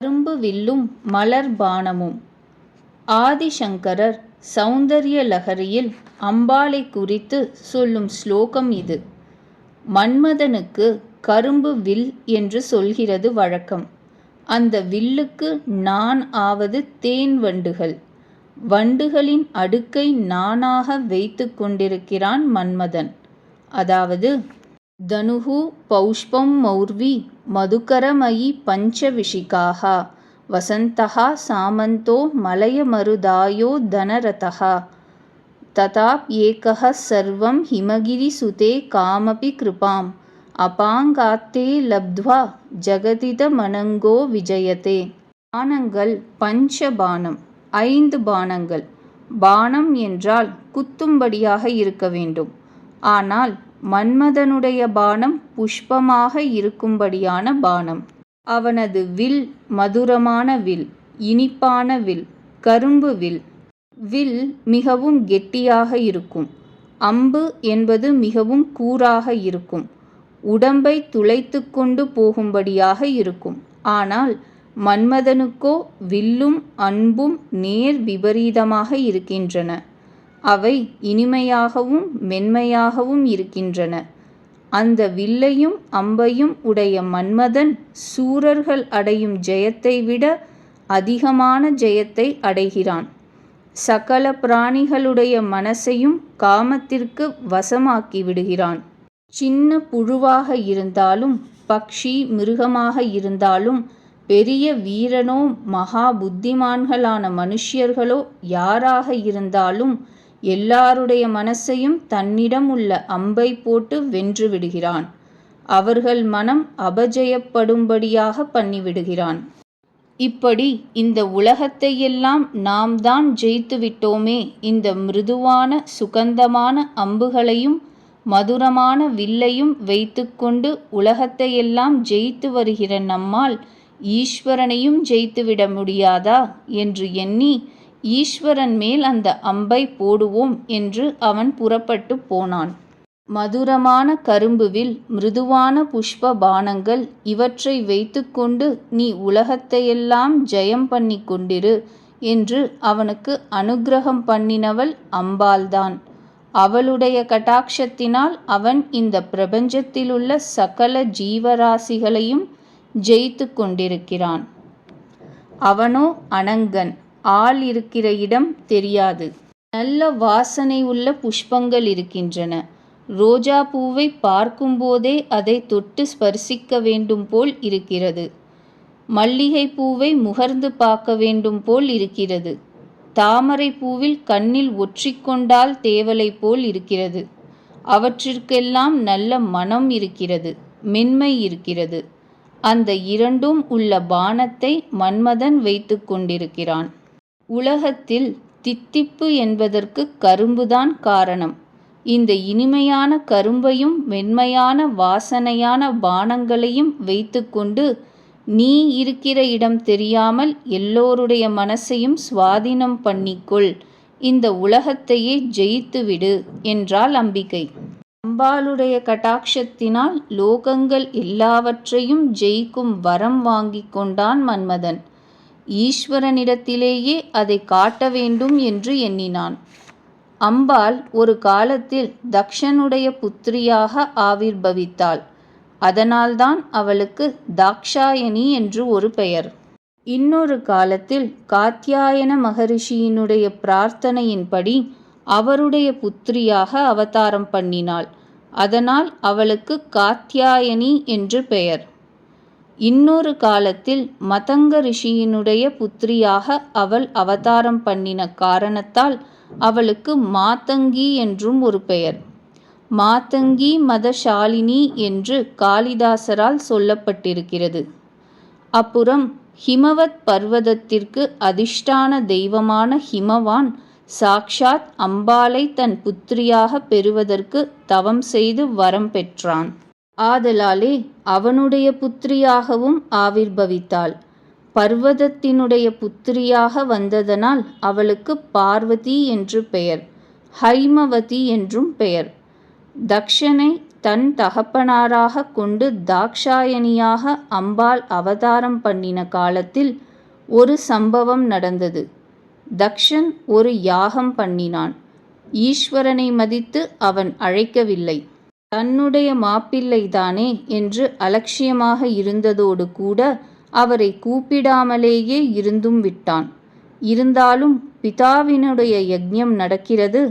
கரும்பு வில்லும் மலர் பானமும். ஆதிசங்கரர் சௌந்தர்ய லகரியில் அம்பாளை குறித்து சொல்லும் ஸ்லோகம் இது. மன்மதனுக்கு கரும்பு வில் என்று சொல்கிறது வழக்கம். அந்த வில்லுக்கு நான் ஆவது தேன் வண்டுகள். வண்டுகளின் அடுக்கை நானாக வைத்து கொண்டிருக்கிறான் மன்மதன். அதாவது தனுகு பௌஷ்பம் மௌர்வி மதுகரமயி பஞ்சவிஷிகாः वसन्तः सामन्तो मलयमरुदायो धनरथः तथाप्येकः सर्वं हिमगिरिसुते कामपि कृपाम् அபாங்காத்தே லப்த்வா ஜெகதிதமனங்கோ விஜயதே பானங்கள் பஞ்ச பானம் ஐந்து பானங்கள் பானம் என்றால் குத்தும்படியாக இருக்க வேண்டும் ஆனால் மன்மதனுடைய பானம் புஷ்பமாக இருக்கும்படியான பானம். அவனது வில் மதுரமான வில் இனிப்பான வில் கரும்பு வில். வில் மிகவும் கெட்டியாக இருக்கும். அம்பு என்பது மிகவும் கூராக இருக்கும். உடம்பை துளைத்து கொண்டு போகும்படியாக இருக்கும். ஆனால் மன்மதனுக்கோ வில்லும் அன்பும் நேர் விபரீதமாக இருக்கின்றன. அவை இனிமையாகவும் மென்மையாகவும் இருக்கின்றன. அந்த வில்லையும் அம்பையும் உடைய மன்மதன் சூரர்கள் அடையும் ஜெயத்தை விட அதிகமான ஜெயத்தை அடைகிறான். சகல பிராணிகளுடைய மனசையும் காமத்திற்கு வசமாக்கி விடுகிறான். சின்ன புழுவாக இருந்தாலும் பக்ஷி மிருகமாக இருந்தாலும் பெரிய வீரனோ மகா புத்திமான்களான மனுஷ்யர்களோ யாராக இருந்தாலும் எல்லாருடைய மனசையும் தன்னிடம் உள்ள அம்பை போட்டு வென்று விடுகிறான். அவர்கள் மனம் அபஜயப்படும்படியாக பண்ணிவிடுகிறான் இப்படி இந்த உலகத்தையெல்லாம் நாம் தான் ஜெயித்து விட்டோமே இந்த மிருதுவான சுகந்தமான அம்புகளையும் மதுரமான வில்லையும் வைத்துக்கொண்டு உலகத்தையெல்லாம் ஜெயித்து வருகிற நம்மால் ஈஸ்வரனையும் ஜெயித்துவிட முடியாதா? என்று எண்ணி ஈஸ்வரன் மேல் அந்த அம்பை போடுவோம் என்று அவன் புறப்பட்டு போனான். மதுரமான கரும்புவில் மிருதுவான புஷ்ப பானங்கள் இவற்றை வைத்துக்கொண்டு நீ உலகத்தையெல்லாம் ஜெயம் பண்ணி கொண்டிரு என்று அவனுக்கு அனுக்கிரகம் பண்ணினவள் அம்பாள்தான். அவளுடைய கட்டாட்சத்தினால் அவன் இந்த பிரபஞ்சத்திலுள்ள சகல ஜீவராசிகளையும் ஜெயித்து கொண்டிருக்கிறான். அவனோ அனங்கன். ஆள் இருக்கிற இடம் தெரியாது. நல்ல வாசனை உள்ள புஷ்பங்கள் இருக்கின்றன. ரோஜா பூவை பார்க்கும்போதே அதை தொட்டு ஸ்பர்சிக்க வேண்டும் போல் இருக்கிறது. மல்லிகை பூவை முகர்ந்து பார்க்க வேண்டும் போல் இருக்கிறது. தாமரை பூவில் கண்ணில் ஒற்றிக்கொண்டால் தேவலை போல் இருக்கிறது. அவற்றிற்கெல்லாம் நல்ல மனம் இருக்கிறது மென்மை இருக்கிறது. அந்த இரண்டும் உள்ள பானத்தை மன்மதன் வைத்து கொண்டிருக்கிறான். உலகத்தில் தித்திப்பு என்பதற்கு கரும்புதான் காரணம். இந்த இனிமையான கரும்பையும் மென்மையான வாசனையான பானங்களையும் வைத்துக்கொண்டு நீ இருக்கிற இடம் தெரியாமல் எல்லோருடைய மனசையும் சுவாதீனம் பண்ணிக்கொள். இந்த உலகத்தையே ஜெயித்துவிடு என்றாள் அம்பிகை அம்பாளுடைய கட்டாட்சத்தினால் லோகங்கள் எல்லாவற்றையும் ஜெயிக்கும் வரம் வாங்கி கொண்டான் மன்மதன். ஈஸ்வரனிடத்திலேயே அதை காட்ட வேண்டும் என்று எண்ணினான். அம்பாள் ஒரு காலத்தில் தக்ஷனுடைய புத்திரியாக ஆவிர்பவித்தாள். அதனால்தான் அவளுக்கு தாக்ஷாயணி என்று ஒரு பெயர். இன்னொரு காலத்தில் காத்தியாயன மகரிஷியினுடைய பிரார்த்தனையின்படி அவருடைய புத்திரியாக அவதாரம் பண்ணினாள். அதனால் அவளுக்கு காத்தியாயனி என்று பெயர். இன்னொரு காலத்தில் மதங்க ரிஷியினுடைய புத்திரியாக அவள் அவதாரம் பண்ணின காரணத்தால் அவளுக்கு மாத்தங்கி என்றும் ஒரு பெயர். மாதங்கி மதசாலினி என்று காளிதாசரால் சொல்லப்பட்டிருக்கிறது. அப்புறம் ஹிமவத் பர்வதத்திற்கு அதிர்ஷ்டான தெய்வமான ஹிமவான் சாக்ஷாத் அம்பாளை தன் புத்திரியாக பெறுவதற்கு தவம் செய்து வரம் பெற்றான். ஆதலாலே அவனுடைய புத்திரியாகவும் ஆவிர்பவித்தாள். பர்வதத்தினுடைய புத்திரியாக வந்ததனால் அவளுக்கு பார்வதி என்று பெயர் ஹைமவதி என்றும் பெயர். தக்ஷனை தன் தகப்பனாராகக் கொண்டு தாக்ஷாயணியாக அம்பாள் அவதாரம் பண்ணின காலத்தில் ஒரு சம்பவம் நடந்தது. தக்ஷன் ஒரு யாகம் பண்ணினான். ஈஸ்வரனை மதித்து அவன் அழைக்கவில்லை. தன்னுடைய மாப்பிள்ளைதானே என்று அலட்சியமாக இருந்ததோடு கூட அவரை கூப்பிடாமலேயே இருந்தும் விட்டான். இருந்தாலும் பிதாவினுடைய யஜ்ஞம் நடக்கிறது.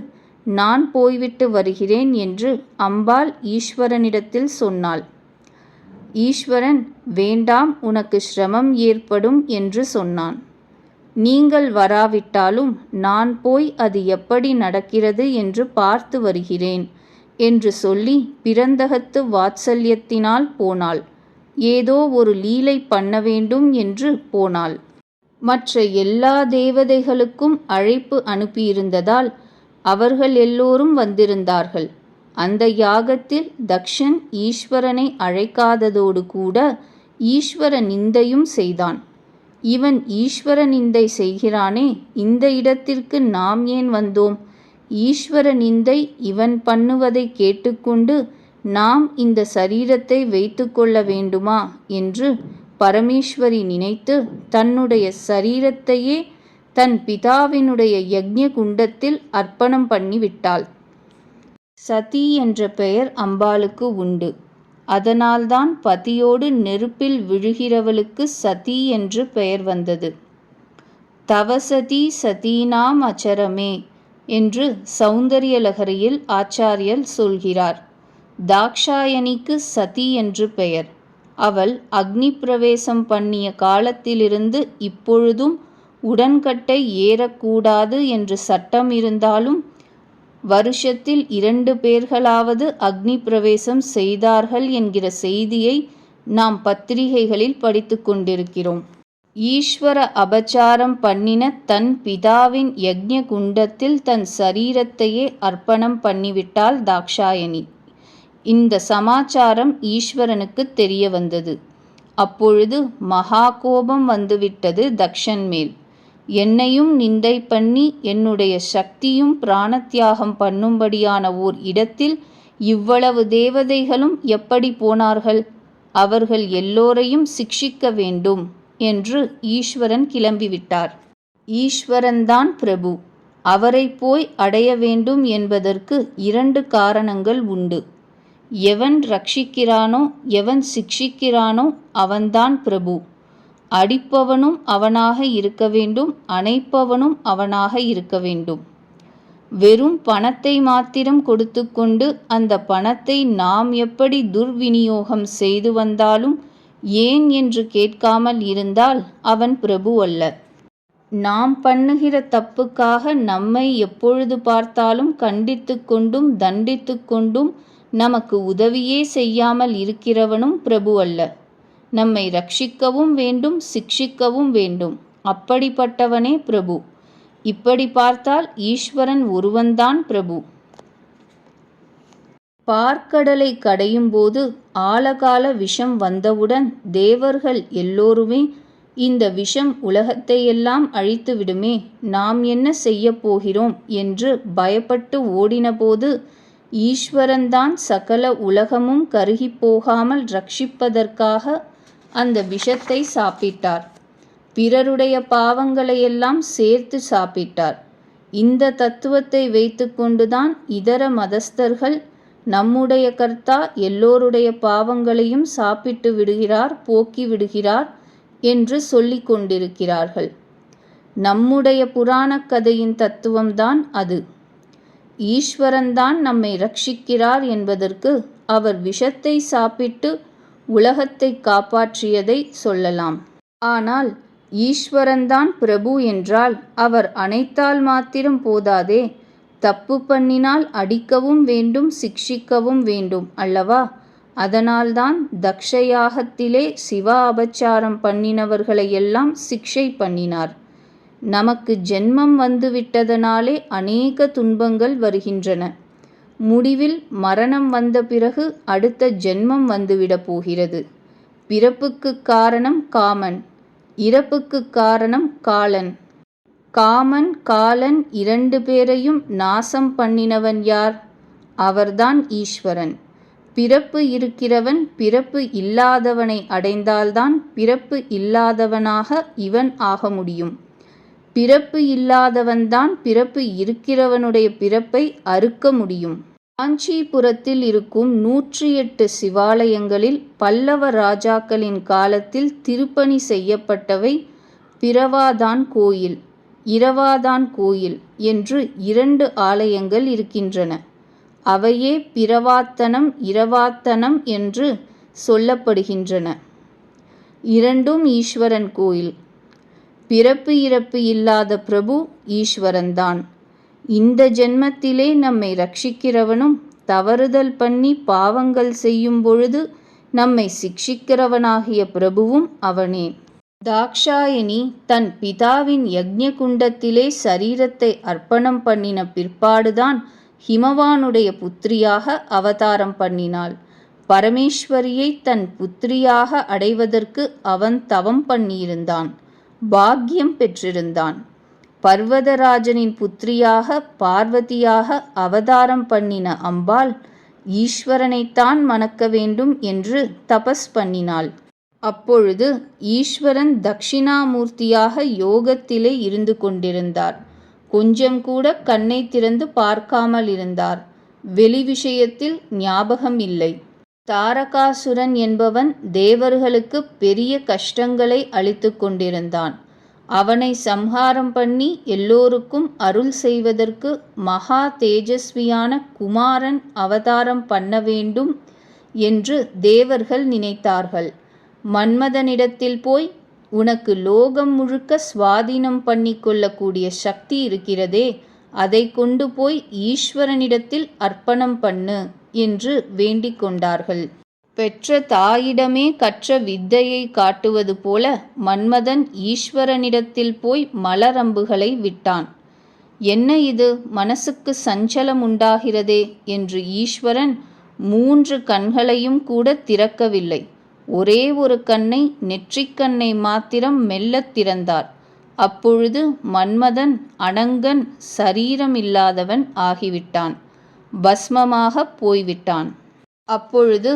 நான் போய்விட்டு வருகிறேன் என்று அம்பாள் ஈஸ்வரனிடத்தில் சொன்னாள். ஈஸ்வரன் வேண்டாம் உனக்கு சிரமம் ஏற்படும் என்று சொன்னான். நீங்கள் வராவிட்டாலும் நான் போய் அது எப்படி நடக்கிறது என்று பார்த்து வருகிறேன். என்று சொல்லி பிறந்தகத்து வாத்சல்யத்தினால் போனாள். ஏதோ ஒரு லீலை பண்ண வேண்டும் என்று போனாள். மற்ற எல்லா தேவதைகளுக்கும் அழைப்பு அனுப்பியிருந்ததால் அவர்கள் எல்லோரும் வந்திருந்தார்கள். அந்த யாகத்தில் தக்ஷன் ஈஸ்வரனை அழைக்காததோடு கூட ஈஸ்வர நிந்தையும் செய்தான். இவன் ஈஸ்வர நிந்தை செய்கிறானே இந்த இடத்திற்கு நாம் ஏன் வந்தோம்? ஈஸ்வர நிந்தை இவன் பண்ணுவதை கேட்டுக்கொண்டு நாம் இந்த சரீரத்தை வைத்துக்கொள்ள வேண்டுமா என்று பரமேஸ்வரி நினைத்து தன்னுடைய சரீரத்தையே தன் பிதாவினுடைய யக்ஞ குண்டத்தில் அர்ப்பணம் பண்ணிவிட்டாள் சதி என்ற பெயர் அம்பாளுக்கு உண்டு. அதனால்தான் பதியோடு நெருப்பில் விழுகிறவளுக்கு சதி என்று பெயர் வந்தது. தவசதி சதீனாம் அச்சரமே என்று சௌந்தரியலகரியில் ஆச்சாரியர் சொல்கிறார். தாக்ஷாயணிக்கு சதி என்று பெயர். அவள் அக்னி பிரவேசம் பண்ணிய காலத்திலிருந்து இப்பொழுதும் உடன்கட்டை ஏறக்கூடாது என்று சட்டம் இருந்தாலும் வருஷத்தில் இரண்டு பேர்களாவது அக்னி பிரவேசம் செய்தார்கள் என்கிற செய்தியை நாம் பத்திரிகைகளில் படித்து கொண்டிருக்கிறோம். ஈஸ்வர அபச்சாரம் பண்ணின தன் பிதாவின் யக்ஞ குண்டத்தில் தன் சரீரத்தையே அர்ப்பணம் பண்ணிவிட்டாள் தாக்ஷாயணி. இந்த சமாச்சாரம் ஈஸ்வரனுக்கு தெரிய வந்தது அப்பொழுது மகா கோபம் வந்துவிட்டது தக்ஷன் மேல். என்னையும் நிந்தை பண்ணி என்னுடைய சக்தியும் பிராணத்தியாகம் பண்ணும்படியான ஓர் இடத்தில் இவ்வளவு தேவதைகளும் எப்படி போனார்கள்? அவர்கள் எல்லோரையும் சிக்ஷிக்க வேண்டும். என்று ஈஸ்வரன் கிளம்பிவிட்டார். ஈஸ்வரன்தான் பிரபு. அவரை போய் அடைய வேண்டும் என்பதற்கு இரண்டு காரணங்கள் உண்டு. எவன் ரட்சிக்கிறானோ எவன் சிக்ஷிக்கிறானோ அவன்தான் பிரபு. அடிப்பவனும் அவனாக இருக்க வேண்டும் அணைப்பவனும் அவனாக இருக்க வேண்டும். வெறும் பணத்தை மாத்திரம் கொடுத்து கொண்டு அந்த பணத்தை நாம் எப்படி துர்விநியோகம் செய்து வந்தாலும் ஏன் என்று கேட்காமல் இருந்தால் அவன் பிரபு அல்ல. நாம் பண்ணுகிற தப்புக்காக நம்மை எப்பொழுது பார்த்தாலும் கண்டித்து கொண்டும் தண்டித்து கொண்டும் நமக்கு உதவியே செய்யாமல் இருக்கிறவனும் பிரபு அல்ல. நம்மை ரட்சிக்கவும் வேண்டும் சிக்ஷிக்கவும் வேண்டும். அப்படிப்பட்டவனே பிரபு. இப்படி பார்த்தால் ஈஸ்வரன் ஒருவன்தான் பிரபு. பார்க்கடலை கடையும் போது ஆழகால விஷம் வந்தவுடன் தேவர்கள் எல்லோருமே இந்த விஷம் உலகத்தையெல்லாம் அழித்துவிடுமே நாம் என்ன செய்யப் போகிறோம்? என்று பயப்பட்டு ஓடினபோது ஈஸ்வரன்தான் சகல உலகமும் கருகி போகாமல் ரட்சிப்பதற்காக அந்த விஷத்தை சாப்பிட்டார். பிறருடைய பாவங்களையெல்லாம் சேர்த்து சாப்பிட்டார். இந்த தத்துவத்தை வைத்துக்கொண்டுதான் இதர மதஸ்தர்கள் நம்முடைய கர்த்தா எல்லோருடைய பாவங்களையும் சாப்பிட்டு விடுகிறார் போக்கி விடுகிறார் என்று சொல்லிக் கொண்டிருக்கிறார்கள். நம்முடைய புராணக் கதையின் தத்துவம்தான் அது. ஈஸ்வரன்தான் நம்மை ரட்சிக்கிறார் என்பதற்கு அவர் விஷத்தை சாப்பிட்டு உலகத்தை காப்பாற்றியதை சொல்லலாம். ஆனால் ஈஸ்வரன்தான் பிரபு என்றால் அவர் அனைத்தால் மாத்திரம் போதாதே தப்பு பண்ணினால் அடிக்கவும் வேண்டும் சிக்ஷிக்கவும் வேண்டும் அல்லவா? அதனால்தான் தக்ஷயாகத்திலே சிவ அபச்சாரம் பண்ணினவர்களையெல்லாம் சிக்ஷை பண்ணினார். நமக்கு ஜென்மம் வந்துவிட்டதனாலே அநேக துன்பங்கள் வருகின்றன. முடிவில் மரணம் வந்த பிறகு அடுத்த ஜென்மம் வந்துவிடப் போகிறது. பிறப்புக்கு காரணம் காமன் இறப்புக்கு காரணம் காலன். காமன் காலன் இரண்டு பேரையும் நாசம் பண்ணினவன் யார்? அவர்தான் ஈஸ்வரன். பிறப்பு இருக்கிறவன் பிறப்பு இல்லாதவனை அடைந்தால்தான் பிறப்பு இல்லாதவனாக இவன் ஆக முடியும். பிறப்பு இல்லாதவன்தான் பிறப்பு இருக்கிறவனுடைய பிறப்பை அறுக்க முடியும். காஞ்சிபுரத்தில் இருக்கும் நூற்றி எட்டு சிவாலயங்களில் பல்லவ ராஜாக்களின் காலத்தில் திருப்பணி செய்யப்பட்டவை பிறவாதான் கோயில். இரவாதான் கோயில் என்று இரண்டு ஆலயங்கள் இருக்கின்றன. அவையே பிறவாத்தனம் இரவாத்தனம் என்று சொல்லப்படுகின்றன. இரண்டும் ஈஸ்வரன் கோயில். பிறப்பு இறப்பு இல்லாத பிரபு ஈஸ்வரன்தான். இந்த ஜென்மத்திலே நம்மை ரட்சிக்கிறவனும் தவறுதல் பண்ணி பாவங்கள் செய்யும் பொழுது நம்மை சிக்ஷிக்கிறவனாகிய பிரபுவும் அவனே. தாக்ஷாயணி தன் பிதாவின் யக்ஞகுண்டத்திலே சரீரத்தை அர்ப்பணம் பண்ணின பிற்பாடுதான் ஹிமவானுடைய புத்திரியாக அவதாரம் பண்ணினாள். பரமேஸ்வரியை தன் புத்திரியாக அடைவதற்கு அவன் தவம் பண்ணியிருந்தான். பாக்கியம் பெற்றிருந்தான். பர்வதராஜனின் புத்திரியாக பார்வதியாக அவதாரம் பண்ணின அம்பாள் ஈஸ்வரனைத்தான் மணக்க வேண்டும் என்று தபஸ் பண்ணினாள். அப்பொழுது ஈஸ்வரன் தட்சிணாமூர்த்தியாக யோகத்திலே இருந்து கொண்டிருந்தார். கொஞ்சம் கூட கண்ணை திறந்து பார்க்காமல் இருந்தார். வெளி விஷயத்தில் ஞாபகம் இல்லை. தாரகாசுரன் என்பவன் தேவர்களுக்கு பெரிய கஷ்டங்களை அளித்து கொண்டிருந்தான். அவனை சம்ஹாரம் பண்ணி எல்லோருக்கும் அருள் செய்வதற்கு மகா தேஜஸ்வியான குமாரன் அவதாரம் பண்ண வேண்டும் என்று தேவர்கள் நினைத்தார்கள். மன்மதனிடத்தில் போய் உனக்கு லோகம் முழுக்க சுவாதீனம் பண்ணி கொள்ளக்கூடிய சக்தி இருக்கிறதே அதை கொண்டு போய் ஈஸ்வரனிடத்தில் அர்ப்பணம் பண்ணு என்று வேண்டிக் கொண்டார்கள். பெற்ற தாயிடமே கற்ற வித்தையை காட்டுவது போல மன்மதன் ஈஸ்வரனிடத்தில் போய் மலரம்புகளை விட்டான். என்ன இது? மனசுக்கு சஞ்சலம் உண்டாகிறதே என்று ஈஸ்வரன் மூன்று கண்களையும் கூட திறக்கவில்லை. ஒரே ஒரு கண்ணை நெற்றிக்கண்ணை மாத்திரம் மெல்லத் திறந்தார். அப்பொழுது மன்மதன் அனங்கன் சரீரமில்லாதவன் ஆகிவிட்டான். பஸ்மமாகப் போய்விட்டான். அப்பொழுது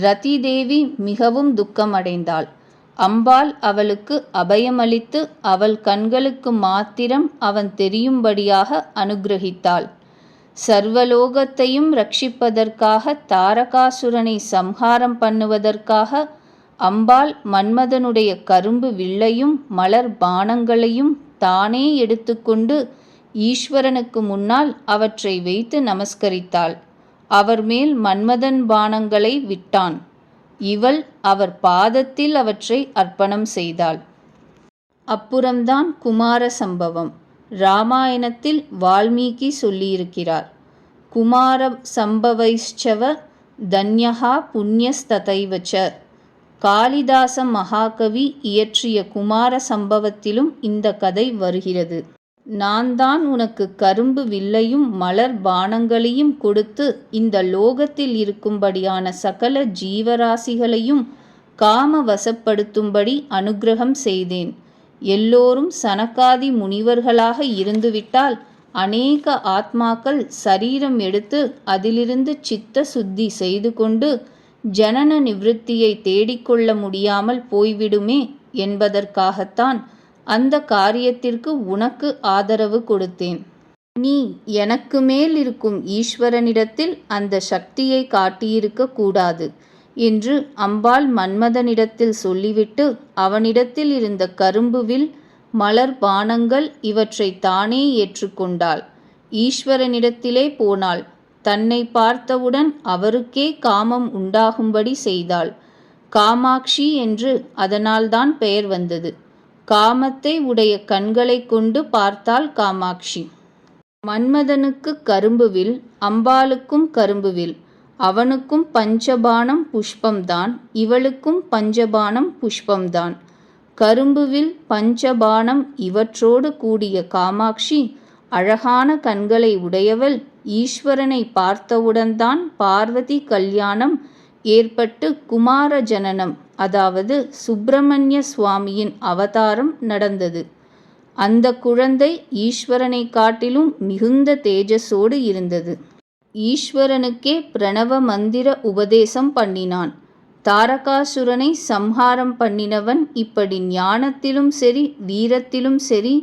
ரதிதேவி மிகவும் துக்கமடைந்தாள். அம்பாள் அவளுக்கு அபயமளித்து அவள் கண்களுக்கு மாத்திரம் அவன் தெரியும்படியாக அனுகிரகித்தாள். சர்வலோகத்தையும் ரட்சிப்பதற்காக தாரகாசுரனை சம்ஹாரம் பண்ணுவதற்காக அம்பாள் மன்மதனுடைய கரும்பு வில்லையும் மலர் பானங்களையும் தானே எடுத்துக்கொண்டு ஈஸ்வரனுக்கு முன்னால் அவற்றை வைத்து நமஸ்கரித்தாள். அவர் மேல் மன்மதன் பானங்களை விட்டான். இவள் அவர் பாதத்தில் அவற்றை அர்ப்பணம் செய்தாள். அப்புறம்தான் குமார சம்பவம். ராமாயணத்தில் வால்மீகி சொல்லியிருக்கிறார். குமார சம்பவைஷ்சவ தன்யகா புண்ணியஸ்ததைவச்ச காளிதாச மகாகவி இயற்றிய குமார சம்பவத்திலும் இந்த கதை வருகிறது. நான் தான் உனக்கு கரும்பு வில்லையும் மலர் பானங்களையும் கொடுத்து இந்த லோகத்தில் இருக்கும்படியான சகல ஜீவராசிகளையும் காம வசப்படுத்தும்படி அனுகிரகம் செய்தேன். எல்லோரும் சனக்காதி முனிவர்களாக இருந்துவிட்டால் அநேக ஆத்மாக்கள் சரீரம் எடுத்து அதிலிருந்து சித்த சுத்தி செய்து கொண்டு ஜனன நிவிருத்தியை தேடிக்கொள்ள முடியாமல் போய்விடுமே என்பதற்காகத்தான் அந்த காரியத்திற்கு உனக்கு ஆதரவு கொடுத்தேன். நீ எனக்கு மேல் இருக்கும் ஈஸ்வரனிடத்தில் அந்த சக்தியை காட்டியிருக்க கூடாது. என்று அம்பாள் மன்மதனிடத்தில் சொல்லிவிட்டு அவனிடத்தில் இருந்த கரும்புவில் மலர் பானங்கள் இவற்றை தானே ஏற்றுக்கொண்டாள் ஈஸ்வரனிடத்திலே போனாள். தன்னை பார்த்தவுடன் அவருக்கே காமம் உண்டாகும்படி செய்தாள். காமாட்சி என்று அதனால்தான் பெயர் வந்தது. காமத்தை உடைய கண்களை கொண்டு பார்த்தாள் காமாட்சி. மன்மதனுக்கு கரும்புவில் அம்பாளுக்கும் கரும்புவில் அவனுக்கும் பஞ்சபானம் புஷ்பம்தான் இவளுக்கும் பஞ்சபானம் புஷ்பம்தான். கரும்புவில் பஞ்சபானம் இவற்றோடு கூடிய காமாட்சி அழகான கண்களை உடையவள் ஈஸ்வரனை பார்த்தவுடன்தான் பார்வதி கல்யாணம் ஏற்பட்டு குமார ஜனனம் அதாவது சுப்பிரமணிய சுவாமியின் அவதாரம் நடந்தது. அந்த குழந்தை ஈஸ்வரனை காட்டிலும் மிகுந்த தேஜஸோடு இருந்தது. ஈஸ்வரனுக்கே பிரணவ மந்திர உபதேசம் பண்ணினான். தாரகாசுரனை சம்ஹாரம் பண்ணினவன் இப்படி ஞானத்திலும் சரி வீரத்திலும் சரி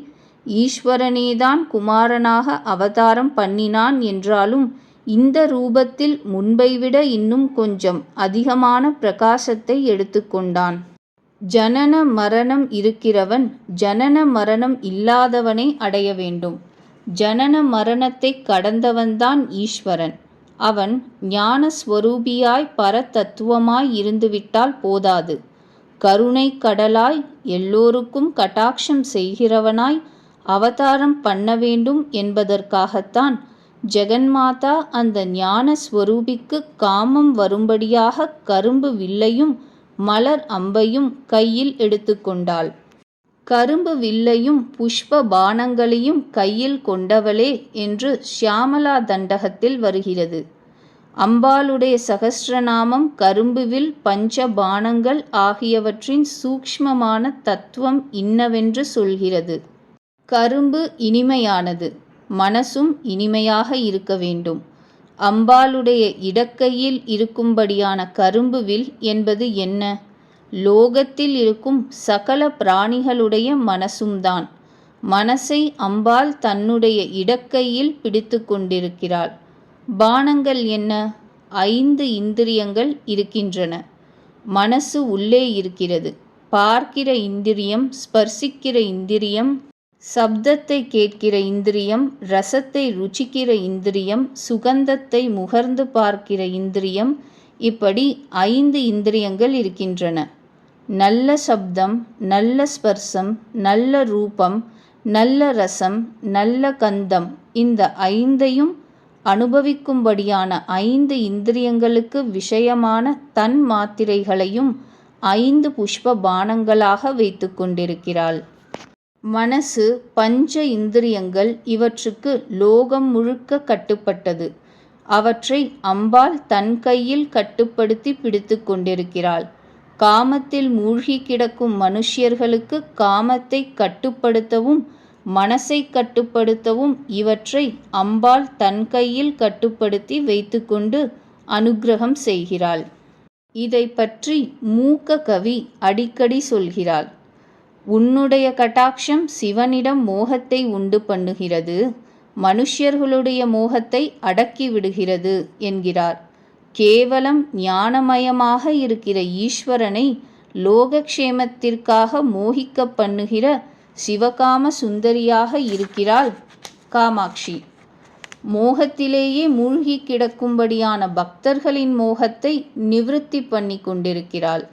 ஈஸ்வரனேதான் குமாரனாக அவதாரம் பண்ணினான் என்றாலும் இந்த ரூபத்தில் முன்பை விட இன்னும் கொஞ்சம் அதிகமான பிரகாசத்தை எடுத்துக்கொண்டான். ஜனன மரணம் இருக்கிறவன் ஜனன மரணம் இல்லாதவனை அடைய வேண்டும். ஜனன மரணத்தை கடந்தவன்தான் ஈஸ்வரன். அவன் ஞானஸ்வரூபியாய் பரதத்துவமாய் இருந்துவிட்டால் போதாது. கருணை கடலாய் எல்லோருக்கும் கட்டாட்சம் செய்கிறவனாய் அவதாரம் பண்ண வேண்டும் என்பதற்காகத்தான் ஜெகன்மாதா அந்த ஞான ஸ்வரூபிக்கு காமம் வரும்படியாக கரும்பு வில்லையும் மலர் அம்பையும் கையில் எடுத்துக்கொண்டாள். கரும்பு வில்லையும் புஷ்ப பானங்களையும் கையில் கொண்டவளே என்று ஷியாமலா தண்டகத்தில் வருகிறது. அம்பாளுடைய சகஸ்ரநாமம் கரும்புவில் பஞ்ச பானங்கள் ஆகியவற்றின் சூக்ஷ்மமான தத்துவம் இன்னவென்று சொல்கிறது. கரும்பு இனிமையானது மனசும் இனிமையாக இருக்க வேண்டும். அம்பாளுடைய இடக்கையில் இருக்கும்படியான கரும்புவில் என்பது என்ன? லோகத்தில் இருக்கும் சகல பிராணிகளுடைய மனசும்தான். மனசை அம்பாள் தன்னுடைய இடக்கையில் பிடித்து கொண்டிருக்கிறாள். பானங்கள் என்ன? ஐந்து இந்திரியங்கள் இருக்கின்றன. மனசு உள்ளே இருக்கிறது. பார்க்கிற இந்திரியம் ஸ்பர்சிக்கிற இந்திரியம் சப்தத்தை கேட்கிற இந்திரியம் ரசத்தை ருச்சிக்கிற இந்திரியம் சுகந்தத்தை முகர்ந்து பார்க்கிற இந்திரியம் இப்படி ஐந்து இந்திரியங்கள் இருக்கின்றன. நல்ல சப்தம் நல்ல ஸ்பர்சம் நல்ல ரூபம் நல்ல ரசம் நல்ல கந்தம். இந்த ஐந்தையும் அனுபவிக்கும்படியான ஐந்து இந்திரியங்களுக்கு விஷயமான தன் மாத்திரைகளையும் ஐந்து புஷ்ப பானங்களாக வைத்து கொண்டிருக்கிறாள். மனசு பஞ்ச இந்திரியங்கள் இவற்றுக்கு லோகம் முழுக்க கட்டுப்பட்டது. அவற்றை அம்பாள் தன் கையில் கட்டுப்படுத்தி பிடித்து கொண்டிருக்கிறாள். காமத்தில் மூழ்கி கிடக்கும் மனுஷ்யர்களுக்கு காமத்தை கட்டுப்படுத்தவும் மனசை கட்டுப்படுத்தவும் இவற்றை அம்பாள் தன் கையில் கட்டுப்படுத்தி வைத்துக்கொண்டு அனுக்கிரகம் செய்கிறாள். இதை பற்றி மூக்க கவி அடிக்கடி சொல்கிறாள். உன்னுடைய கட்டாட்சம் சிவனிடம் மோகத்தை உண்டு பண்ணுகிறது. மனுஷ்யர்களுடைய மோகத்தை அடக்கி விடுகிறது என்கிறார். கேவலம் ஞானமயமாக இருக்கிற ஈஸ்வரனை லோகக்ஷேமத்திற்காக மோகிக்க பண்ணுகிற சிவகாம சுந்தரியாக இருக்கிறாள் காமாட்சி. மோகத்திலேயே மூழ்கி கிடக்கும்படியான பக்தர்களின் மோகத்தை நிவிருத்தி பண்ணி கொண்டிருக்கிறாள்.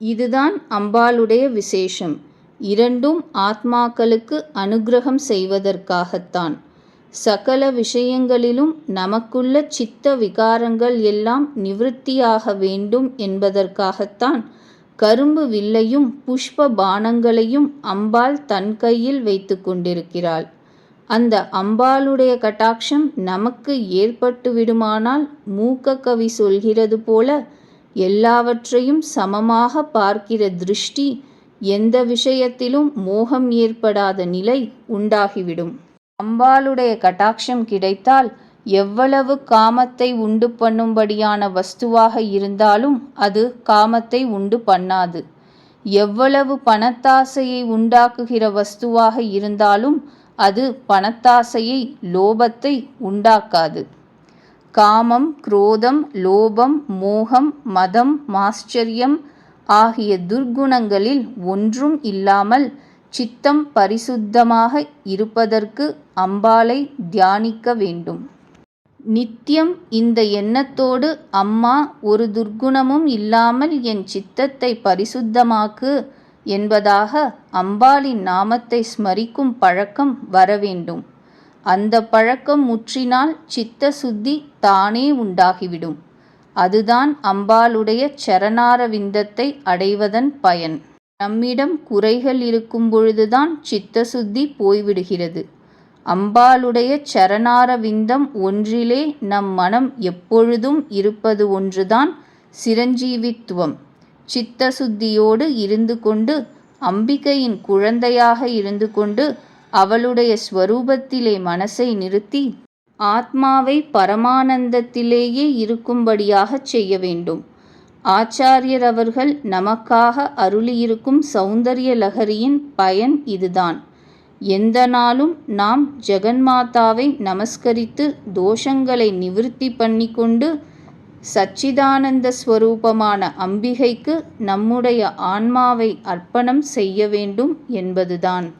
இதுதான் அம்பாளுடைய விசேஷம். இரண்டும் ஆத்மாக்களுக்கு அனுகிரகம் செய்வதற்காகத்தான். சகல விஷயங்களிலும் நமக்குள்ள சித்த விகாரங்கள் எல்லாம் நிவிருத்தியாக வேண்டும் என்பதற்காகத்தான் கரும்பு வில்லையும் புஷ்ப பானங்களையும் அம்பாள் தன் கையில் வைத்து கொண்டிருக்கிறாள். அந்த அம்பாளுடைய கட்டாட்சம் நமக்கு ஏற்பட்டு விடுமானால் மூக்க கவி சொல்கிறது போல எல்லாவற்றையும் சமமாக பார்க்கிற திருஷ்டி எந்த விஷயத்திலும் மோகம் ஏற்படாத நிலை உண்டாகிவிடும். அம்பாளுடைய கட்டாட்சம் கிடைத்தால் எவ்வளவு காமத்தை உண்டு பண்ணும்படியான வஸ்துவாக இருந்தாலும் அது காமத்தை உண்டு பண்ணாது. எவ்வளவு பணத்தாசையை உண்டாக்குகிற வஸ்துவாக இருந்தாலும் அது பணத்தாசையை லோபத்தை உண்டாக்காது. காமம் குரோதம் லோபம் மோகம் மதம் மாஸ்சரியம் ஆகிய துர்க்குணங்களில் ஒன்றும் இல்லாமல் சித்தம் பரிசுத்தமாக இருப்பதற்கு அம்பாளை தியானிக்க வேண்டும். நித்தியம் இந்த எண்ணத்தோடு அம்மா ஒரு துர்க்குணமும் இல்லாமல் என் சித்தத்தை பரிசுத்தமாக்கு என்பதாக அம்பாளின் நாமத்தை ஸ்மரிக்கும் பழக்கம் வரவேண்டும் அந்த பழக்கம் முற்றினால் சித்த சுத்தி தானே உண்டாகிவிடும். அதுதான் அம்பாளுடைய சரணாரவிந்தத்தை அடைவதன் பயன். நம்மிடம் குறைகள் இருக்கும் பொழுதுதான் சித்தசுத்தி போய்விடுகிறது. அம்பாளுடைய சரணார விந்தம் ஒன்றிலே நம் மனம் எப்பொழுதும் இருப்பது ஒன்றுதான் சிரஞ்சீவித்துவம். சித்தசுத்தியோடு இருந்து கொண்டு அம்பிகையின் குழந்தையாக இருந்து கொண்டு அவளுடைய ஸ்வரூபத்திலே மனசை நிறுத்தி ஆத்மாவை பரமானந்தத்திலேயே இருக்கும்படியாகச் செய்ய வேண்டும். ஆச்சாரியர் அவர்கள் நமக்காக அருளியிருக்கும் சௌந்தர்ய லகரியின் பயன் இதுதான். எந்த நாளும் நாம் ஜெகன்மாதாவை நமஸ்கரித்து தோஷங்களை நிவிருத்தி பண்ணிக்கொண்டு சச்சிதானந்த ஸ்வரூபமான அம்பிகைக்கு நம்முடைய ஆன்மாவை அர்ப்பணம் செய்ய வேண்டும் என்பதுதான்.